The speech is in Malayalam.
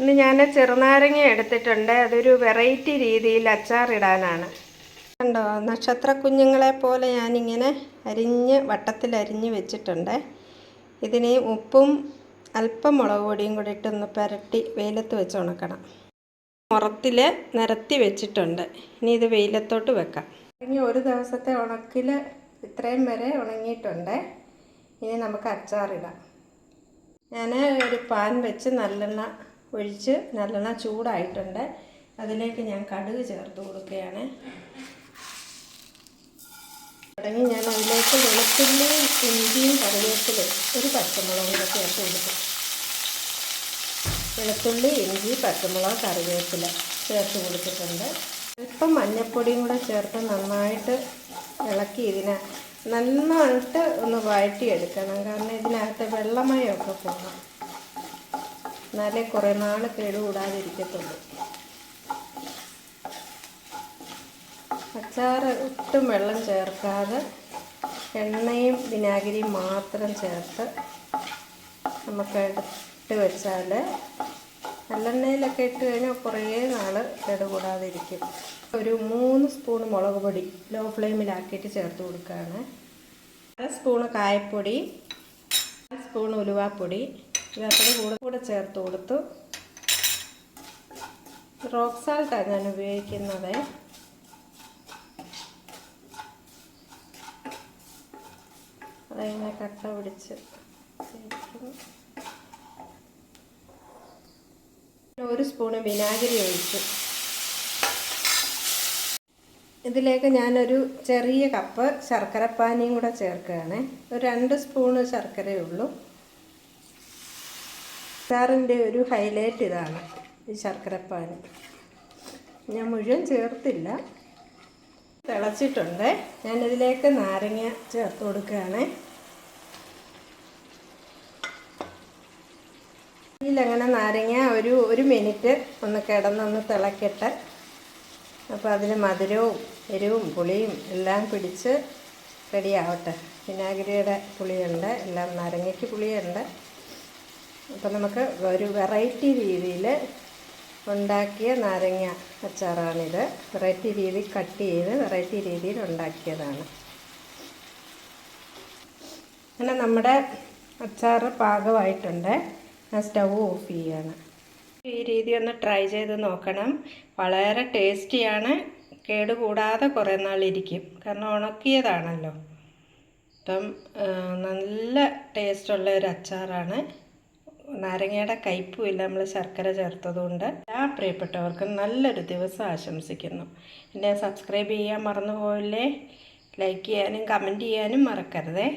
ഇന്ന് ഞാൻ ചെറുനാരങ്ങ എടുത്തിട്ടുണ്ട്. അതൊരു വെറൈറ്റി രീതിയിൽ അച്ചാറിടാനാണ്. കണ്ടോ നക്ഷത്ര കുഞ്ഞുങ്ങളെ പോലെ ഞാനിങ്ങനെ അരിഞ്ഞ് വട്ടത്തിൽ അരിഞ്ഞ് വെച്ചിട്ടുണ്ട്. ഇതിന് ഉപ്പും അല്പം മുളക് പൊടിയും കൂടി ഇട്ടൊന്ന് പുരട്ടി വെയിലത്ത് വെച്ച് ഉണക്കണം. മുറത്തിൽ നിരത്തി വെച്ചിട്ടുണ്ട്. ഇനി ഇത് വെയിലത്തോട്ട് വെക്കാം. ഇനി ഒരു ദിവസത്തെ ഉണക്കിൽ ഇത്രയും വരെ ഉണങ്ങിയിട്ടുണ്ട്. ഇനി നമുക്ക് അച്ചാറിടാം. ഞാൻ ഒരു പാൻ വെച്ച് നല്ലെണ്ണ ഒഴിച്ച് നല്ലോണം ചൂടായിട്ടുണ്ട്. അതിലേക്ക് ഞാൻ കടുക് ചേർത്ത് കൊടുക്കുകയാണ്. തുടങ്ങി ഞാൻ അതിലേക്ക് വെളുത്തുള്ളിയും ഇഞ്ചിയും കറിവേപ്പിലും ഒരു പച്ചമുളകും കൂടെ ചേർത്ത് കൊടുക്കും. വെളുത്തുള്ളി ഇഞ്ചി പച്ചമുളക് കറിവേപ്പില ചേർത്ത് കൊടുത്തിട്ടുണ്ട്. അല്പം മഞ്ഞൾപ്പൊടിയും കൂടെ ചേർത്ത് നന്നായിട്ട് ഇളക്കി ഇതിനെ നന്നായിട്ട് ഒന്ന് വഴറ്റിയെടുക്കണം. കാരണം ഇതിനകത്ത് വെള്ളമയമൊക്കെ പോകണം. എന്നാലേ കുറേ നാൾ കേടുകൂടാതിരിക്കത്തുള്ളൂ. അച്ചാർ ഒട്ടും വെള്ളം ചേർക്കാതെ എണ്ണയും വിനാഗിരിയും മാത്രം ചേർത്ത് നമുക്ക് എടുത്ത് വെച്ചാൽ നല്ലെണ്ണയിലൊക്കെ ഇട്ട് കഴിഞ്ഞാൽ കുറേ നാൾ കേടുകൂടാതിരിക്കും. ഒരു മൂന്ന് സ്പൂൺ മുളക് പൊടി ലോ ഫ്ലെയിമിലാക്കിയിട്ട് ചേർത്ത് കൊടുക്കുകയാണ്. അര സ്പൂണ് കായപ്പൊടി അര സ്പൂൺ ഉലുവാപ്പൊടി ഇതൊക്കെ കൂടെ കൂടെ ചേർത്ത് കൊടുത്തു റോക്ക് സാൾട്ടാണ് ഞാൻ ഉപയോഗിക്കുന്നത്. അതിങ്ങനെ കട്ട പിടിച്ച്. ഒരു സ്പൂണ് വിനാഗിരി ഒഴിച്ചു. ഇതിലേക്ക് ഞാനൊരു ചെറിയ കപ്പ് ശർക്കരപ്പാനിയും കൂടെ ചേർക്കുകയാണ്. ഒരു രണ്ട് സ്പൂണ് ശർക്കരയേ ഉള്ളൂ. അച്ചാറിന്റെ ഒരു ഹൈലൈറ്റ് ഇതാണ് ഈ ശർക്കരപ്പാൽ ഞാൻ മുഴുവൻ ചേർത്തില്ല. തിളച്ചിട്ടുണ്ട്. ഞാനിതിലേക്ക് നാരങ്ങ ചേർത്ത് കൊടുക്കുകയാണ്. ഇതിലങ്ങനെ നാരങ്ങ ഒരു ഒരു മിനിറ്റ് ഒന്ന് കിടന്നൊന്ന് തിളക്കട്ടെ. അപ്പോൾ അതിന് മധുരവും എരിവും പുളിയും എല്ലാം പിടിച്ച് റെഡിയാവട്ടെ. വിനാഗിരിയുടെ പുളിയുണ്ട് എല്ലാം നാരങ്ങയ്ക്ക് പുളിയുണ്ട്. അപ്പോൾ നമുക്ക് ഒരു വെറൈറ്റി രീതിയിൽ ഉണ്ടാക്കിയ നാരങ്ങ അച്ചാറാണിത്. വെറൈറ്റി രീതിയിൽ കട്ട് ചെയ്ത് വെറൈറ്റി രീതിയിൽ ഉണ്ടാക്കിയതാണ്. അങ്ങനെ നമ്മുടെ അച്ചാർ പാകമായിട്ടുണ്ട്. ഞാൻ സ്റ്റൗ ഓഫ് ചെയ്യാണ്. ഈ രീതി ഒന്ന് ട്രൈ ചെയ്ത് നോക്കണം. വളരെ ടേസ്റ്റിയാണ്. കേടുകൂടാതെ കുറേ നാളിരിക്കും കാരണം ഉണക്കിയതാണല്ലോ. അപ്പം നല്ല ടേസ്റ്റുള്ള ഒരു അച്ചാറാണ്. നാരങ്ങയുടെ കയ്പും ഇല്ല നമ്മൾ ശർക്കര ചേർത്തതുകൊണ്ട്. എല്ലാ പ്രിയപ്പെട്ടവർക്കും നല്ലൊരു ദിവസം ആശംസിക്കുന്നു. എന്നെ സബ്സ്ക്രൈബ് ചെയ്യാൻ മറന്നു പോയില്ലേ ലൈക്ക് ചെയ്യാനും കമന്റ് ചെയ്യാനും മറക്കരുതേ.